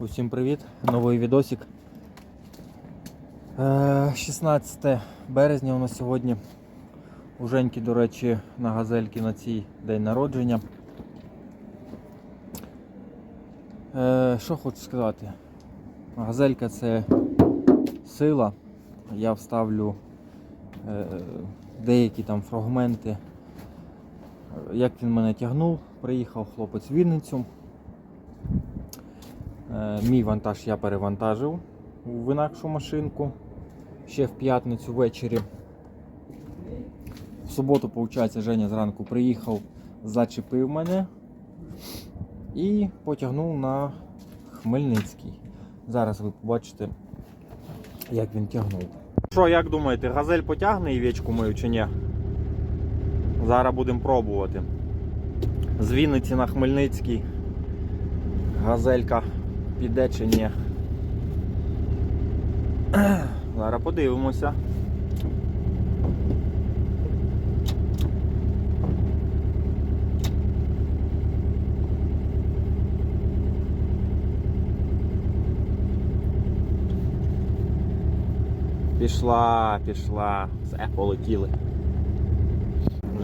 Усім привіт! Новий відосик. Е, 16 березня у нас сьогодні. У Женьки, до речі, на газельки на цій день народження. Е, Що хочу сказати? Газелька це сила. Я вставлю е, деякі там фрагменти. Як він мене тягнув, приїхав хлопець в Вінницю. Е, Мій вантаж я перевантажив в інакшу машинку ще в п'ятницю ввечері. В суботу, виходить, Женя зранку приїхав, зачепив мене і потягнув на Хмельницький. Зараз ви побачите, як він тягнув. Що, як думаєте, газель потягне івечку мою чи ні? Зараз будемо пробувати. З Вінниці на Хмельницький. Газелька піде чи ні. Зараз подивимося. Пішла, пішла. Все, полетіли.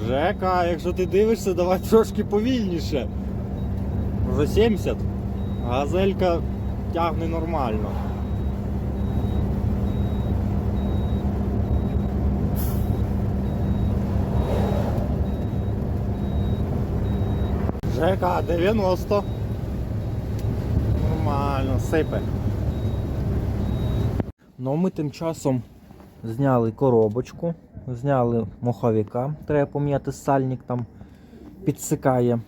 Жека, якщо ти дивишся, давай трошки повільніше. Вже 70. Газелька тягне нормально. Жека, 90. Нормально, сипе. Ну ми тим часом зняли коробочку, зняли моховика. Треба поміняти сальник там підсикає.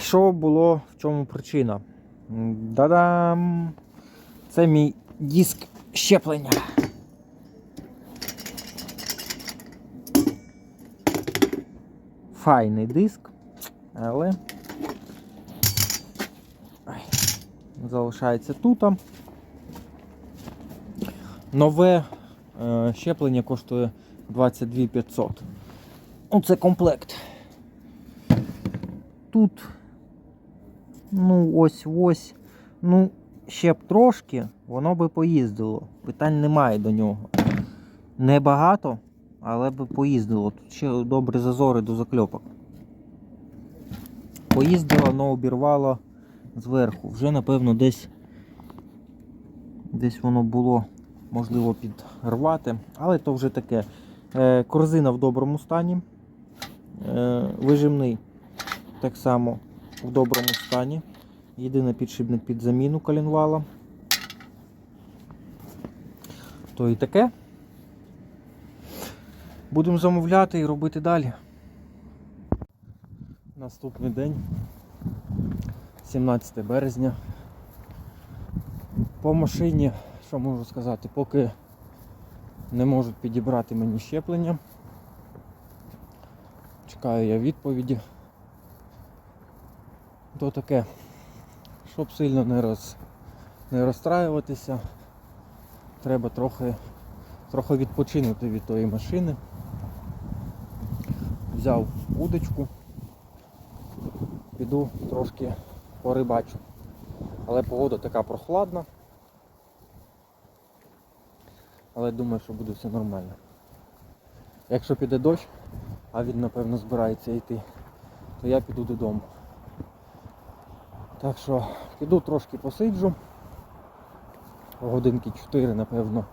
Що було, в чому причина? Да-дам! Це мій диск щеплення. Файний диск, але залишається тут. Нове е, щеплення коштує 22 500. Ну, це комплект. Тут, ну, ось ось. Ну, ще б трошки, воно би поїздило. Питань немає до нього. Небагато, але би поїздило. Тут ще добрі зазори до закльопок. Поїздило, але обірвало зверху. Вже, напевно, десь десь воно було можливо підрвати, але то вже таке. Е, корзина в доброму стані. Е, вижимний так само в доброму стані. Єдиний підшипник під заміну колінвала. То і таке. Будемо замовляти і робити далі. Наступний день, 17 березня. По машині, що можу сказати, поки не можуть підібрати мені щеплення. Чекаю я відповіді. То таке, щоб сильно не роз, не розстраюватися, треба трохи, трохи відпочинути від тої машини. Взяв удочку, піду трошки порибачу. Але погода така прохладна. Але думаю, що буде все нормально. Якщо піде дощ, а він напевно збирається йти, то я піду додому. Так що піду трошки посиджу. Годинки 4, напевно.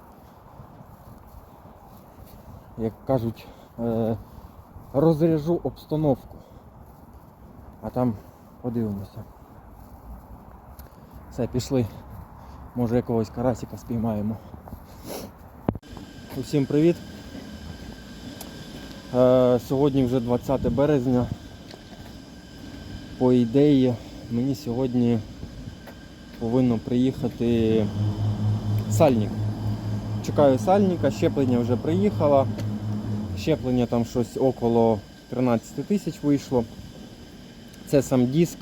Як кажуть, е, розряжу обстановку. А там подивимося. Все, пішли. Може якогось карасика спіймаємо. Усім привіт. Е, сьогодні вже 20 березня. По ідеї мені сьогодні повинно приїхати сальник. Чекаю сальника, щеплення вже приїхало. Щеплення там щось около 13 тисяч вийшло. Це сам диск,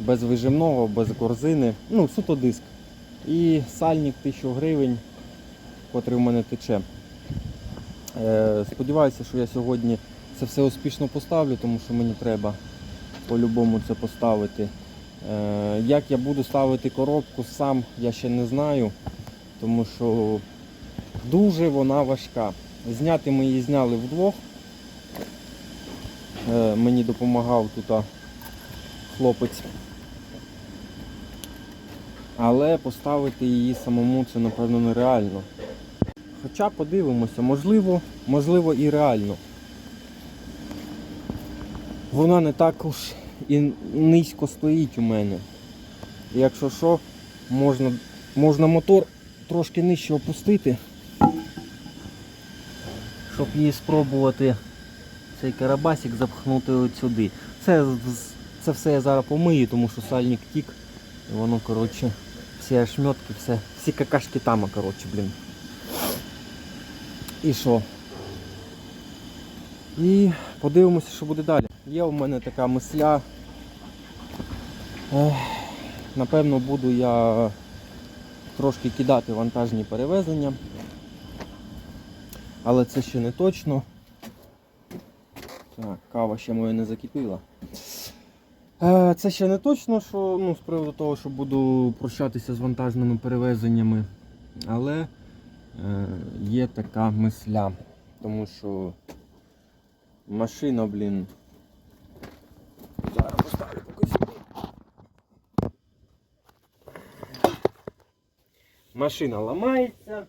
без вижимного, без корзини. Ну, суто диск. І сальник 1000 гривень, котрий в мене тече. Е, Сподіваюся, що я сьогодні це все успішно поставлю, тому що мені треба по-любому це поставити. Е, Як я буду ставити коробку сам, я ще не знаю, тому що дуже вона важка. Зняти ми її зняли вдвох. Е, Мені допомагав тут хлопець. Але поставити її самому це напевно нереально. Хоча подивимося, можливо, можливо і реально. Вона не так і низько стоїть у мене. Якщо що, можна, можна мотор трошки нижче опустити, щоб її спробувати цей карабасик запхнути от сюди. Це, це все я зараз помию, тому що сальник тік. І воно, коротше, всі ошметки, все, всі какашки там, коротше, блін. І що? І подивимося, що буде далі. Є у мене така мисля. Напевно, буду я трошки кидати вантажні перевезення. Але це ще не точно. Так, кава ще моя не закипіла. Е, Це ще не точно, що ну, з приводу того, що буду прощатися з вантажними перевезеннями. Але е, є така мисля. Тому що машина, блін. Зараз поставлю поки сюди. Машина ламається.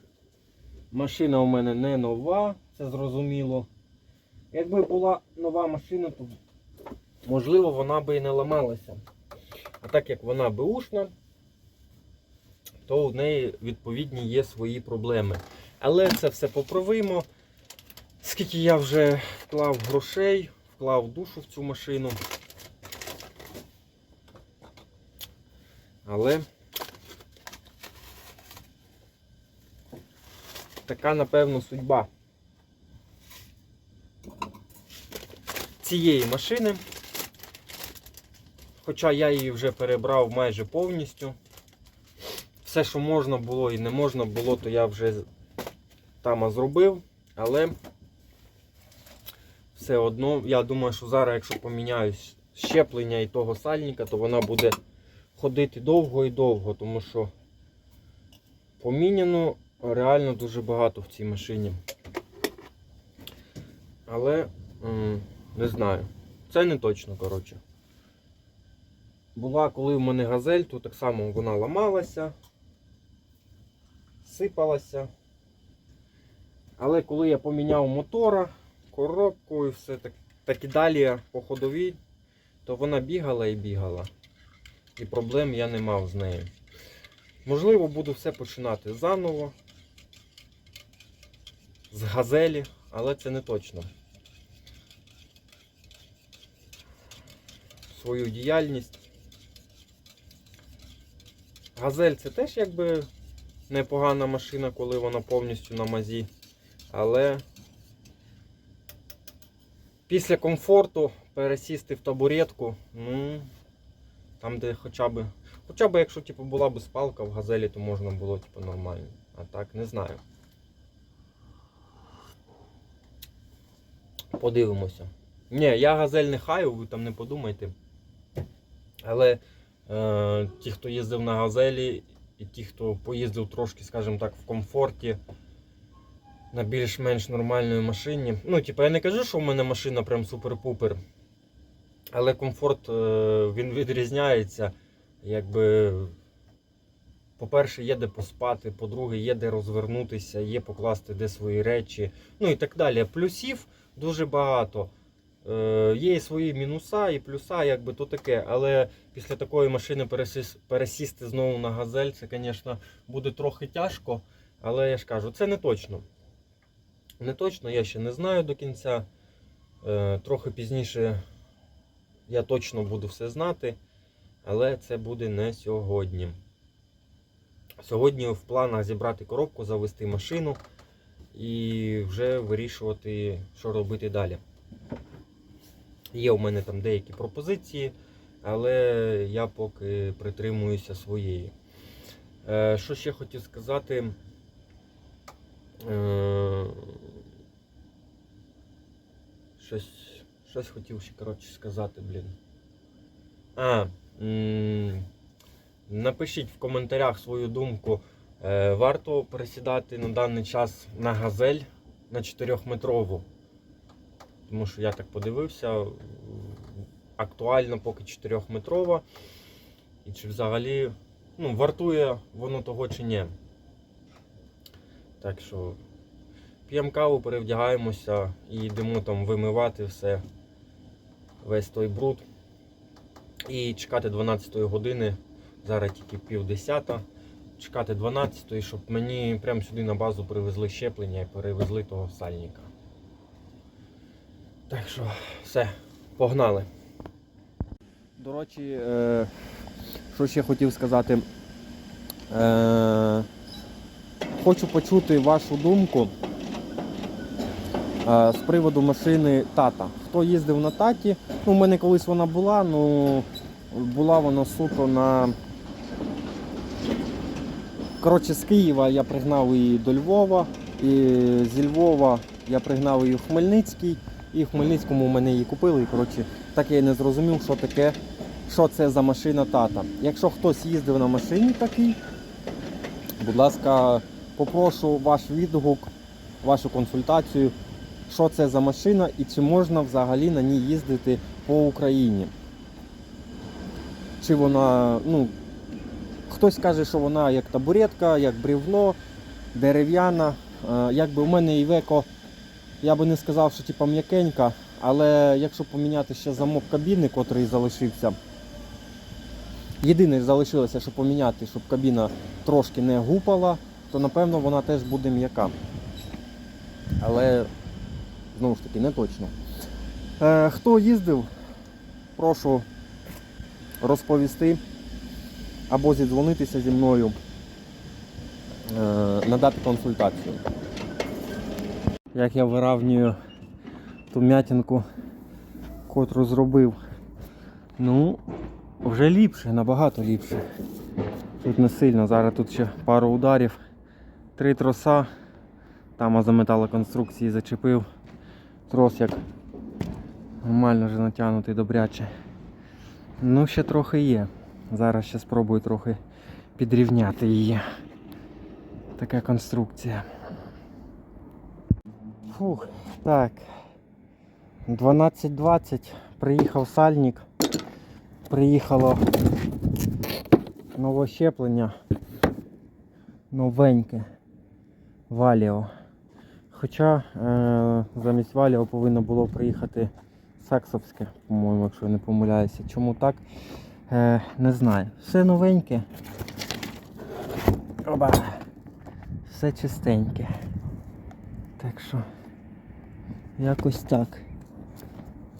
Машина у мене не нова, це зрозуміло. Якби була нова машина, то можливо вона би і не ламалася. А так як вона беушна, то в неї відповідні є свої проблеми. Але це все поправимо. Скільки я вже вклав грошей, вклав душу в цю машину. Але така, напевно, судьба цієї машини. Хоча я її вже перебрав майже повністю. Все, що можна було і не можна було, то я вже там зробив. Але все одно, я думаю, що зараз, якщо поміняю щеплення і того сальника, то вона буде ходити довго і довго, тому що поміняно реально дуже багато в цій машині. Але не знаю. Це не точно, коротше. Була, коли в мене газель, то так само вона ламалася, сипалася. Але коли я поміняв мотора, коробку і все так, так і далі по ходовій, то вона бігала і бігала. І проблем я не мав з нею. Можливо, буду все починати заново. З газелі, але це не точно. Свою діяльність. Газель це теж якби непогана машина, коли вона повністю на мазі. Але після комфорту пересісти в табуретку, ну, там, де хоча б. Хоча б якщо типу, була б спалка в газелі, то можна було типу, нормально. А так, не знаю. Подивимося. Ні, я газель не хаю, ви там не подумайте. Але е, ті, хто їздив на газелі, і ті, хто поїздив трошки, скажімо так, в комфорті на більш-менш нормальній машині. Ну, типу, я не кажу, що в мене машина прям супер-пупер. Але комфорт е, він відрізняється. Якби, по-перше, є де поспати, по-друге, є де розвернутися, є покласти де свої речі, ну і так далі. Плюсів дуже багато. Е, є і свої мінуса, і плюса, якби то таке. Але після такої машини пересіс- пересісти знову на газель, це, звісно, буде трохи тяжко. Але я ж кажу, це не точно. Не точно, я ще не знаю до кінця. Е, трохи пізніше я точно буду все знати, але це буде не сьогодні. Сьогодні в планах зібрати коробку, завести машину і вже вирішувати, що робити далі. Є у мене там деякі пропозиції, але я поки притримуюся своєї. Е, що ще хотів сказати? Щось, щось хотів ще коротше сказати, блін. А, Напишіть в коментарях свою думку. Е, Варто пересідати на даний час на газель на 4-метрову. Тому що я так подивився, актуально поки 4-метрова. І чи взагалі ну, вартує воно того чи ні. Так що п'ємо каву, перевдягаємося і йдемо там вимивати все, весь той бруд. І чекати 12 години, зараз тільки пів десята. Чекати 12 щоб мені прямо сюди на базу привезли щеплення і перевезли того сальника. Так що, все, погнали. До речі, е, що ще хотів сказати. Е, хочу почути вашу думку з приводу машини тата. Хто їздив на таті? Ну, у мене колись вона була, ну була вона суто на. Коротше, з Києва я пригнав її до Львова, і зі Львова я пригнав її в Хмельницький, і в Хмельницькому мене її купили. І коротше, так я і не зрозумів, що таке, що це за машина тата. Якщо хтось їздив на машині такий, будь ласка, попрошу ваш відгук, вашу консультацію, що це за машина і чи можна взагалі на ній їздити по Україні. Чи вона, ну, хтось каже, що вона як табуретка, як бревно, дерев'яна. Е, Якби у мене Івеко, я би не сказав, що типа м'якенька, але якщо поміняти ще замок кабіни, котрий залишився. Єдине залишилося, що поміняти, щоб кабіна трошки не гупала, то напевно вона теж буде м'яка. Але знову ж таки не точно. Е, хто їздив, прошу розповісти або зідзвонитися зі мною, е, надати консультацію. Як я виравнюю ту м'ятінку, котру зробив. Ну, вже ліпше, набагато ліпше. Тут не сильно, зараз тут ще пару ударів, три троса, там за металоконструкції зачепив. Трос як нормально вже натягнутий добряче. Ну, ще трохи є. Зараз ще спробую трохи підрівняти її. Така конструкція. Фух, так. 12.20 приїхав сальник. Приїхало нове щеплення. Новеньке. Валіо. Хоча е- замість Валіо повинно було приїхати Саксовське, по-моєму, якщо я не помиляюся. Чому так? Е, не знаю. Все новеньке. Оба. Все чистеньке. Так що якось так.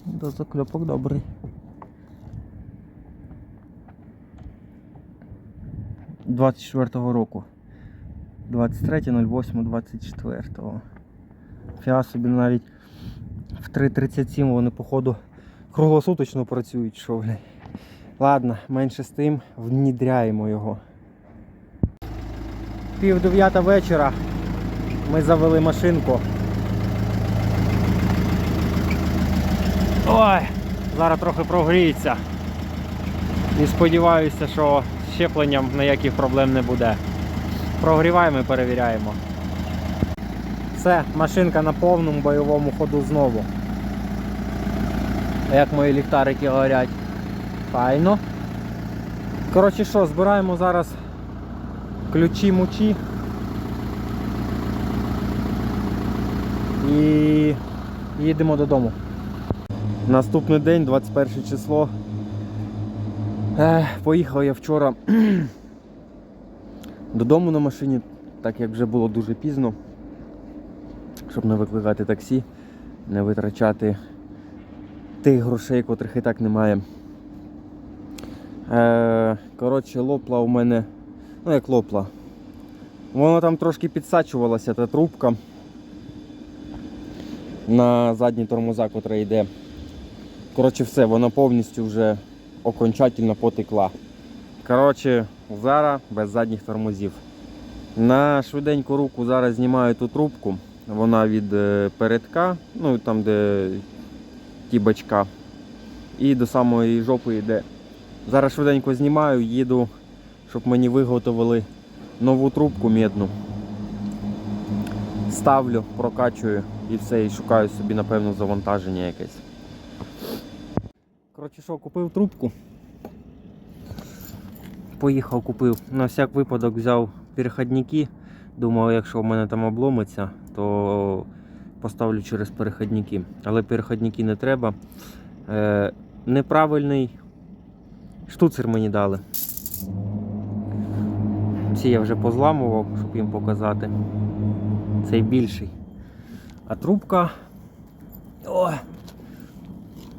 До закльопок добрий. Двадцять четвертого року. 23.08.24. Фіа собі навіть в 3.37 вони походу круглосуточно працюють, що блядь. Ладно, менше з тим, внідряємо його. Пів дев'ята вечора. Ми завели машинку. Ой, зараз трохи прогріється. І сподіваюся, що з щепленням ніяких проблем не буде. Прогріваємо і перевіряємо. Все, машинка на повному бойовому ходу знову. Як мої ліхтарики горять. Файно. Коротше що, збираємо зараз ключі мучі. І їдемо додому. Наступний день, 21 число. Ех, поїхав я вчора додому на машині, так як вже було дуже пізно, щоб не викликати таксі, не витрачати тих грошей, котрих і так немає. Е, коротше, лопла у мене, ну як лопла. Воно там трошки підсачувалася, та трубка на задні тормоза, котра йде. Коротше, все, вона повністю вже окончательно потекла. Коротше, зараз без задніх тормозів. На швиденьку руку зараз знімаю ту трубку. Вона від е, передка, ну там де ті бачка. І до самої жопи йде Зараз швиденько знімаю, їду, щоб мені виготовили нову трубку медну. Ставлю, прокачую і все, і шукаю собі, напевно, завантаження якесь. Коротше, що, купив трубку. Поїхав, купив. На всяк випадок взяв переходники. Думав, якщо в мене там обломиться, то поставлю через переходники. Але переходники не треба. Е, неправильний штуцер мені дали. Ці я вже позламував, щоб їм показати. Цей більший. А трубка. О!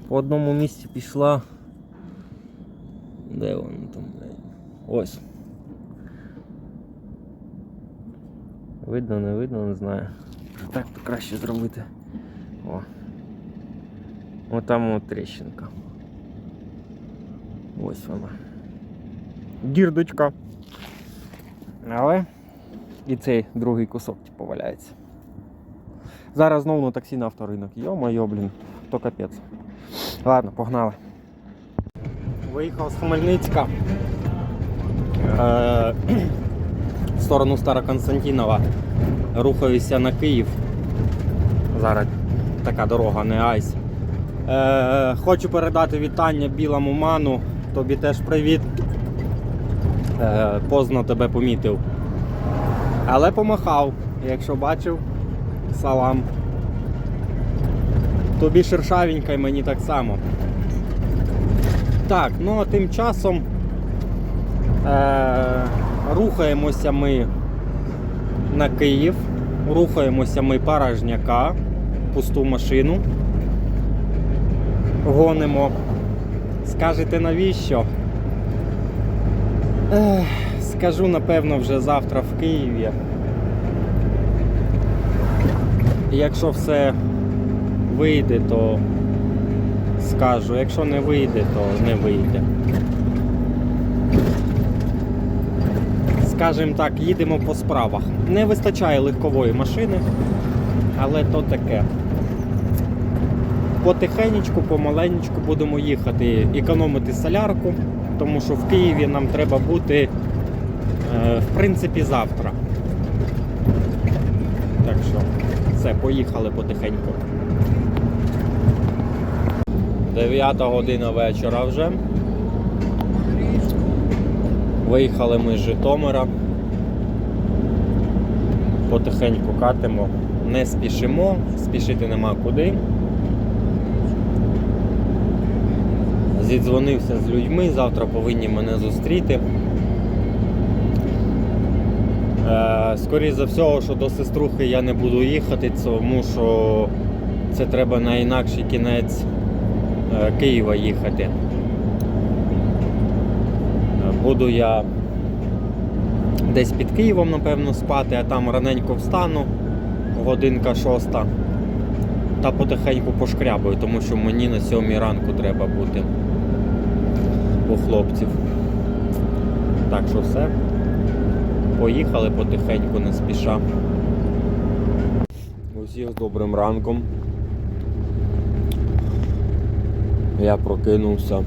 По одному місці пішла. Де вона там? Ось. Видно, не видно, не знаю. Може Так то краще зробити. О. Отам от тріщинка. Ось вона. Дірдочка. Але і цей другий кусок типу, валяється. Зараз знову на таксі на авторинок. Йо-моє, блін, то капець. Ладно, погнали. Виїхав з Хмельницька е, в сторону Староконстантинова. Рухаюся на Київ. Зараз така дорога, не айс. Е, хочу передати вітання білому ману. Тобі теж привіт. Е, поздно тебе помітив. Але помахав, якщо бачив, салам. Тобі шершавенька і мені так само. Так, ну а тим часом е- рухаємося ми на Київ, рухаємося ми Паражняка, пусту машину. Гонимо. Скажете навіщо? Ех, скажу, напевно, вже завтра в Києві. Якщо все вийде, то скажу. Якщо не вийде, то не вийде. Скажімо так, їдемо по справах. Не вистачає легкової машини, але то таке. Потихенечку, помаленечку будемо їхати, економити солярку, тому що в Києві нам треба бути, е, в принципі, завтра. Так що, все, поїхали потихеньку. 9 година вечора вже. Виїхали ми з Житомира. Потихеньку катимо, не спішимо, спішити нема куди. Зідзвонився з людьми, завтра повинні мене зустріти. Е, Скоріше за всього, що до сеструхи я не буду їхати, тому що це треба на інакший кінець е, Києва їхати. Буду я десь під Києвом, напевно, спати, а там раненько встану, годинка шоста, та потихеньку пошкрябаю, тому що мені на сьомій ранку треба бути у хлопців. Так що все. Поїхали потихеньку, не спіша. Усіх з добрим ранком. Я прокинувся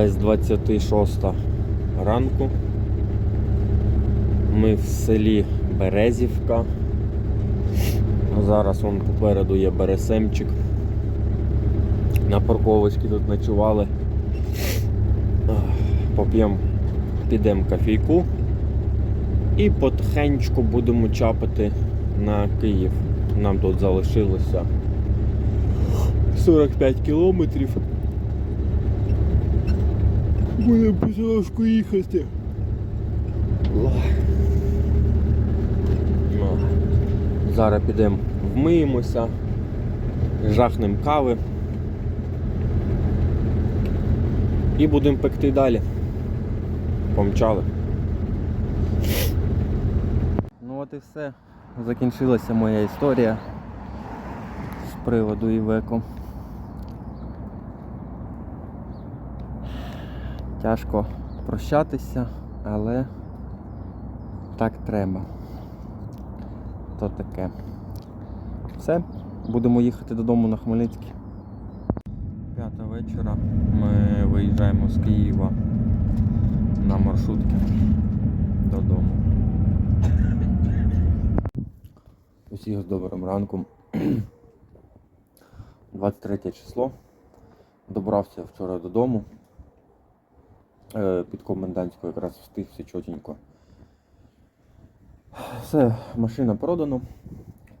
без 26 ранку. Ми в селі Березівка. Зараз вон попереду є Бересемчик. На парковочці тут ночували. Поп'ємо, підемо кофійку і потихеньку будемо чапати на Київ. Нам тут залишилося 45 кілометрів. Будемо потрошку їхати. Зараз підемо вмиємося, жахнемо кави. І будемо пекти далі. Помчали. Ну от і все. Закінчилася моя історія з приводу Івеко. Тяжко прощатися, але так треба. То таке. Все, будемо їхати додому на Хмельницький. П'ята вечора. Ми виїжджаємо з Києва на маршрутки додому. Усіх з добрим ранком. 23 число. Добрався вчора додому. Е, Під комендантську якраз встиг все чотенько. Все, машина продана.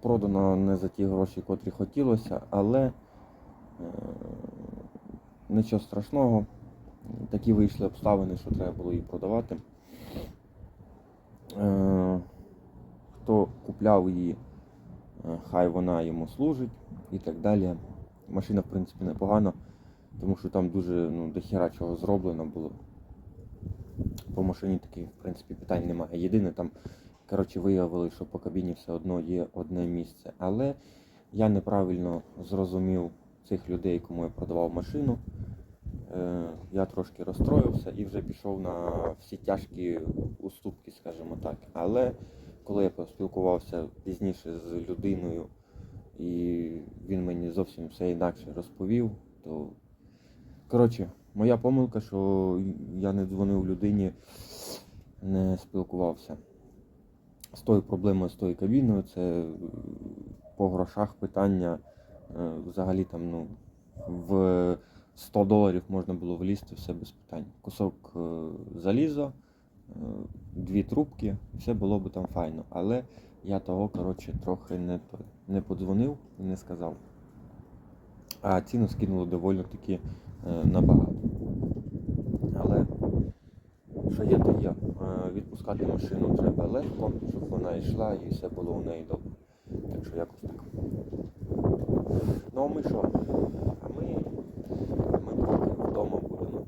Продано не за ті гроші, котрі хотілося, але е, нічого страшного. Такі вийшли обставини, що треба було її продавати. Е, хто купляв її, е, хай вона йому служить і так далі. Машина, в принципі, непогана, тому що там дуже ну, дохіра чого зроблено було. По машині таких, в принципі, питань немає. Єдине там, коротше, виявили, що по кабіні все одно є одне місце. Але я неправильно зрозумів цих людей, кому я продавав машину. Е, я трошки розстроївся і вже пішов на всі тяжкі уступки, скажімо так. Але коли я поспілкувався пізніше з людиною, і він мені зовсім все інакше розповів, то коротше, моя помилка, що я не дзвонив людині, не спілкувався. З тою проблемою, з тою кабіною, це е, по грошах питання е, взагалі там, ну, в 100 доларів можна було влізти все без питань. Кусок е, заліза, дві трубки, все було б там файно. Але я того, коротше, трохи не, не подзвонив і не сказав. А ціну скинули доволі таки е, набагато. Але що є, то є. Е, Відпускати машину треба легко, щоб вона йшла і все було у неї добре. Так що якось так. Ну а ми що? А ми, ми поки вдома будемо.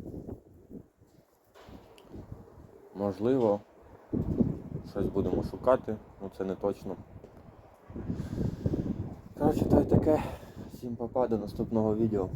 Можливо, щось будемо шукати, ну це не точно. Коротше, то й таке. Всім папа до наступного відео.